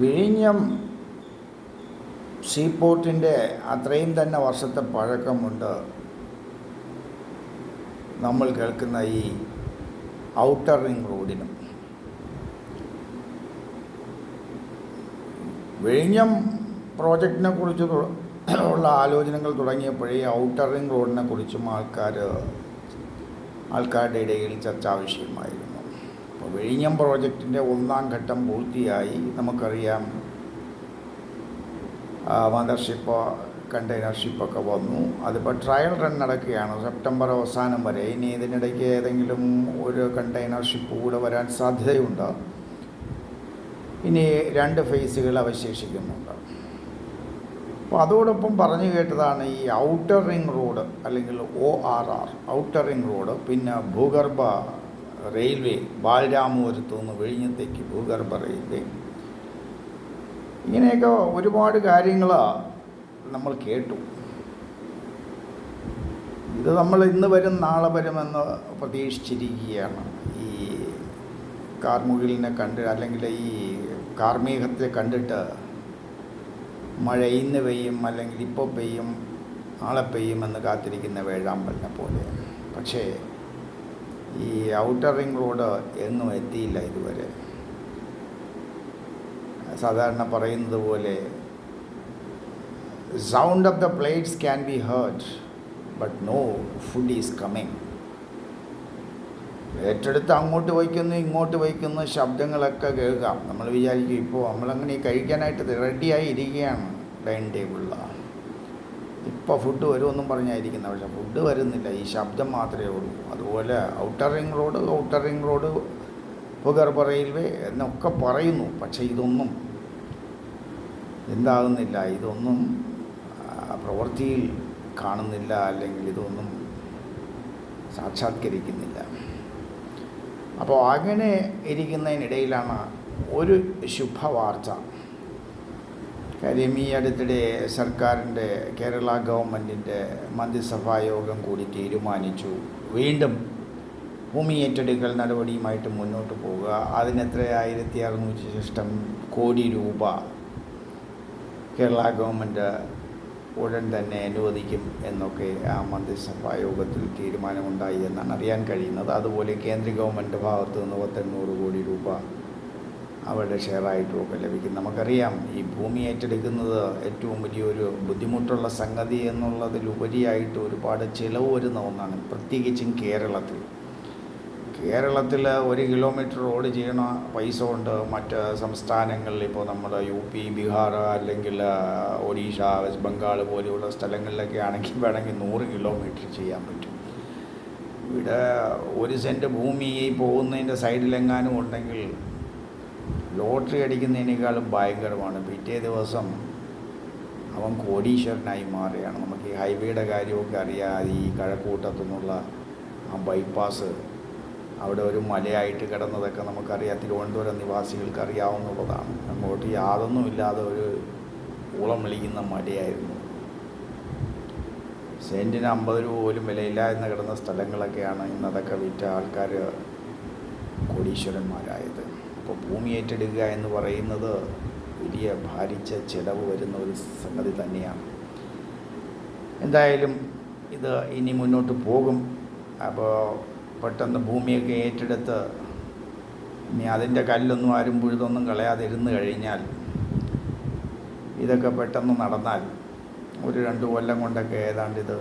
വിഴിഞ്ഞം സീപോർട്ടിന്റെ അത്രയും തന്നെ വർഷത്തെ പഴക്കമുണ്ട് നമ്മൾ കേൾക്കുന്ന ഈ ഔട്ടർ റിംഗ് റോഡിനും. വിഴിഞ്ഞം പ്രോജക്റ്റിനെ കുറിച്ച് ഉള്ള ആലോചനകൾ തുടങ്ങിയപ്പോഴേ ഔട്ടർ റിംഗ് റോഡിനെ കുറിച്ചും ആൾക്കാർ ആൾക്കാരുടെ ഇടയിൽ ചർച്ചാ വിഷയമായിരുന്നു അപ്പോൾ വിഴിഞ്ഞം പ്രോജക്റ്റിന്റെ ഒന്നാം ഘട്ടം പൂർത്തിയായി. നമുക്കറിയാം മദർഷിപ്പ് കണ്ടെയ്നർഷിപ്പൊക്കെ വന്നു. അതിപ്പോൾ ട്രയൽ റൺ നടക്കുകയാണ്. സെപ്റ്റംബർ അവസാനം വരെ. ഇനി ഇതിനിടയ്ക്ക് ഏതെങ്കിലും ഒരു കണ്ടെയ്നർഷിപ്പ് കൂടെ വരാൻ സാധ്യതയുണ്ട്? ഇനി രണ്ട് ഫേസുകൾ അവശേഷിക്കുന്നുണ്ട്. അപ്പോൾ അതോടൊപ്പം പറഞ്ഞു കേട്ടതാണ് ഈ ഔട്ടർ റിംഗ് റോഡ് അല്ലെങ്കിൽ O R R outer ring road പിന്നെ ഭൂഗർഭ റെയിൽവേ ബാലരാമപുരത്തു നിന്ന് വിഴിഞ്ഞത്തേക്ക് ഭൂഗർഭ റെയിൽവേ. ഇങ്ങനെയൊക്കെ ഒരുപാട് കാര്യങ്ങൾ നമ്മൾ കേട്ടു. ഇത് നമ്മൾ ഇന്ന് വരും നാളെ വരുമെന്ന് പ്രതീക്ഷിച്ചിരിക്കുകയാണ്. ഈ കാർമുകിലിനെ കണ്ട് അല്ലെങ്കിൽ ഈ കാർമേഘത്തെ കണ്ടിട്ട് മഴ ഇന്ന് പെയ്യും അല്ലെങ്കിൽ ഇപ്പോൾ പെയ്യും നാളെ പെയ്യുമെന്ന് കാത്തിരിക്കുന്ന വേഴാമ്പലിനെ പോലെ. പക്ഷേ ഈ ഔട്ടർ റിംഗ് റോഡ് എന്നും എത്തിയില്ല ഇതുവരെ. സാധാരണ പറയുന്നത് പോലെ sound of the plates can be heard but no food is coming ഏറ്റെടുത്ത് അങ്ങോട്ട് വയ്ക്കുന്നു ഇങ്ങോട്ട് വയ്ക്കുന്നു ശബ്ദങ്ങളൊക്കെ കേൾക്കാം. നമ്മൾ വിചാരിക്കും ഇപ്പോൾ നമ്മളങ്ങനെ കഴിക്കാനായിട്ട് റെഡിയായി ഇരിക്കുകയാണ് ഡൈനിങ് ടേബിളിൽ ഇപ്പോൾ ഫുഡ് വരുമെന്നും പറഞ്ഞായിരിക്കുന്നത് പക്ഷേ ഫുഡ് വരുന്നില്ല. ഈ ശബ്ദം മാത്രമേ ഉള്ളൂ. അതുപോലെ outer ring road outer ring road ഭൂഗർഭ റെയിൽവേ എന്നൊക്കെ പറയുന്നു. പക്ഷേ ഇതൊന്നും എന്താകുന്നില്ല. ഇതൊന്നും പ്രവൃത്തിയിൽ കാണുന്നില്ല. അല്ലെങ്കിൽ ഇതൊന്നും സാക്ഷാത്കരിക്കുന്നില്ല. അപ്പോൾ അങ്ങനെ ഇരിക്കുന്നതിനിടയിലാണ് ഒരു ശുഭവാർത്ത കാര്യം ഈ അടുത്തിടെ സർക്കാരിന്റെ കേരള ഗവൺമെന്റിന്റെ മന്ത്രിസഭാ യോഗം കൂടി തീരുമാനിച്ചു. വീണ്ടും ഭൂമി ഏറ്റെടുക്കൽ നടപടിയുമായിട്ട് മുന്നോട്ട് പോവുക. അതിനെത്ര ആയിരത്തി അറുന്നൂറ്റി ശിഷ്ടം കോടി രൂപ കേരള ഗവൺമെന്റ് ഉടൻ തന്നെ അനുവദിക്കും എന്നൊക്കെ ആ മന്ത്രിസഭാ യോഗത്തിൽ തീരുമാനമുണ്ടായി എന്നാണ് അറിയാൻ കഴിയുന്നത്. അതുപോലെ കേന്ദ്ര ഗവൺമെന്റ് ഭാഗത്തു നിന്ന് പത്തെണ്ണൂറ് കോടി രൂപ അവരുടെ ഷെയറായിട്ടുമൊക്കെ ലഭിക്കും. നമുക്കറിയാം ഈ ഭൂമി ഏറ്റെടുക്കുന്നത് ഏറ്റവും വലിയൊരു ബുദ്ധിമുട്ടുള്ള സംഗതി എന്നുള്ളതിലുപരിയായിട്ട് ഒരുപാട് ചിലവ് വരുന്ന ഒന്നാണ് പ്രത്യേകിച്ചും കേരളത്തിൽ. കേരളത്തിൽ ഒരു കിലോമീറ്റർ റോഡ് ചെയ്യണ പൈസ കൊണ്ട് മറ്റ് സംസ്ഥാനങ്ങളിൽ ഇപ്പോൾ നമ്മുടെ യു പി ബീഹാർ അല്ലെങ്കിൽ ഒഡീഷ വെസ്റ്റ് ബംഗാൾ പോലെയുള്ള സ്ഥലങ്ങളിലൊക്കെ ആണെങ്കിൽ വേണമെങ്കിൽ നൂറ് കിലോമീറ്റർ ചെയ്യാൻ പറ്റും. ഇവിടെ ഒരു സെന്റ് ഭൂമി പോകുന്നതിന്റെ സൈഡിലെങ്ങാനും ഉണ്ടെങ്കിൽ ലോട്ടറി അടിക്കുന്നതിനേക്കാളും ഭയങ്കരമാണ്. പിറ്റേ ദിവസം അവൻ കോടീശ്വരനായി മാറുകയാണ്. നമുക്ക് ഈ ഹൈവേയുടെ കാര്യമൊക്കെ അറിയാം ഈ കഴക്കൂട്ടത്തു നിന്നുള്ള ആ ബൈപ്പാസ് അവിടെ ഒരു മലയായിട്ട് കിടന്നതൊക്കെ നമുക്കറിയാം. തിരുവനന്തപുരം നിവാസികൾക്ക് അറിയാവുന്നുള്ളതാണ് അങ്ങോട്ട് യാതൊന്നും ഇല്ലാതെ ഒരു ഊളം വിളിക്കുന്ന മലയായിരുന്നു. സെന്റിന് അമ്പത് രൂപ പോലും വിലയില്ല എന്ന് കിടന്ന സ്ഥലങ്ങളൊക്കെയാണ് ഇന്നതൊക്കെ വിറ്റ ആൾക്കാർ കോടീശ്വരന്മാരായത്. അപ്പോൾ ഭൂമി ഏറ്റെടുക്കുക എന്ന് പറയുന്നത് വലിയ ഭാരിച്ച ചിലവ് വരുന്ന ഒരു സംഗതി തന്നെയാണ്. എന്തായാലും ഇത് ഇനി മുന്നോട്ട് പോകും. അപ്പോൾ പെട്ടെന്ന് ഭൂമിയൊക്കെ ഏറ്റെടുത്ത് ഇനി അതിന്റെ കല്ലൊന്നും ആരും പുഴുതൊന്നും കളയാതെ ഇരുന്ന് കഴിഞ്ഞാൽ ഇതൊക്കെ പെട്ടെന്ന് നടന്നാൽ ഒരു രണ്ട് കൊല്ലം കൊണ്ടൊക്കെ ഏതാണ്ട് ഇത്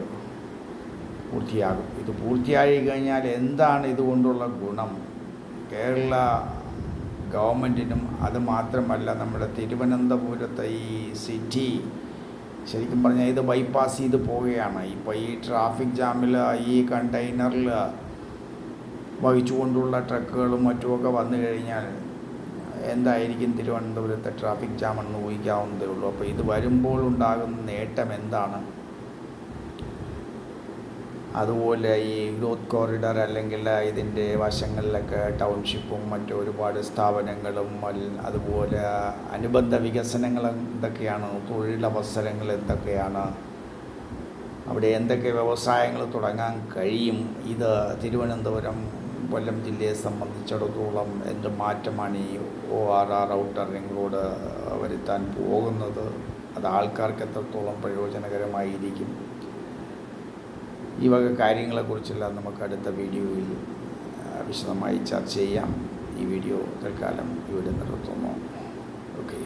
പൂർത്തിയാകും. ഇത് പൂർത്തിയായി കഴിഞ്ഞാൽ എന്താണ് ഇതുകൊണ്ടുള്ള ഗുണം? കേരള ഗവൺമെന്റിനും അതുമാത്രമല്ല നമ്മുടെ തിരുവനന്തപുരത്തെ ഈ സിറ്റി ശരിക്കും പറഞ്ഞാൽ ഇത് ബൈപ്പാസ് ചെയ്ത് പോവുകയാണ്. ഇപ്പോൾ ഈ ട്രാഫിക് ജാമിൽ ഈ കണ്ടെയ്നറിൽ വഹിച്ചുകൊണ്ടുള്ള ട്രക്കുകളും മറ്റുമൊക്കെ വന്നു കഴിഞ്ഞാൽ എന്തായിരിക്കും തിരുവനന്തപുരത്തെ ട്രാഫിക് ജാം എന്ന് ഊഹിക്കാവുന്നതേ ഉള്ളൂ. അപ്പോൾ ഇത് വരുമ്പോൾ ഉണ്ടാകുന്ന നേട്ടം എന്താണ്? അതുപോലെ ഈ ഗ്രോത്ത് കോറിഡർ അല്ലെങ്കിൽ ഇതിന്റെ വശങ്ങളിലൊക്കെ ടൗൺഷിപ്പും മറ്റു ഒരുപാട് സ്ഥാപനങ്ങളും അതുപോലെ അനുബന്ധ വികസനങ്ങൾ എന്തൊക്കെയാണ്? തൊഴിലവസരങ്ങൾ എന്തൊക്കെയാണ്? അവിടെ എന്തൊക്കെ വ്യവസായങ്ങൾ തുടങ്ങാൻ കഴിയും? ഇത് തിരുവനന്തപുരം കൊല്ലം ജില്ലയെ സംബന്ധിച്ചിടത്തോളം എന്ത് മാറ്റമാണ് ഈ ഒ ആർ ആർ ഔട്ടർ റിങ്ങിലൂടെ വരുത്താൻ പോകുന്നത്? അത് ആൾക്കാർക്ക് എത്രത്തോളം പ്രയോജനകരമായിരിക്കും? ഈ വക കാര്യങ്ങളെക്കുറിച്ചെല്ലാം നമുക്ക് അടുത്ത വീഡിയോയിൽ വിശദമായി ചർച്ച ചെയ്യാം. ഈ വീഡിയോ തൽക്കാലം ഇവിടെ നിർത്തുന്നു. ഓക്കെ.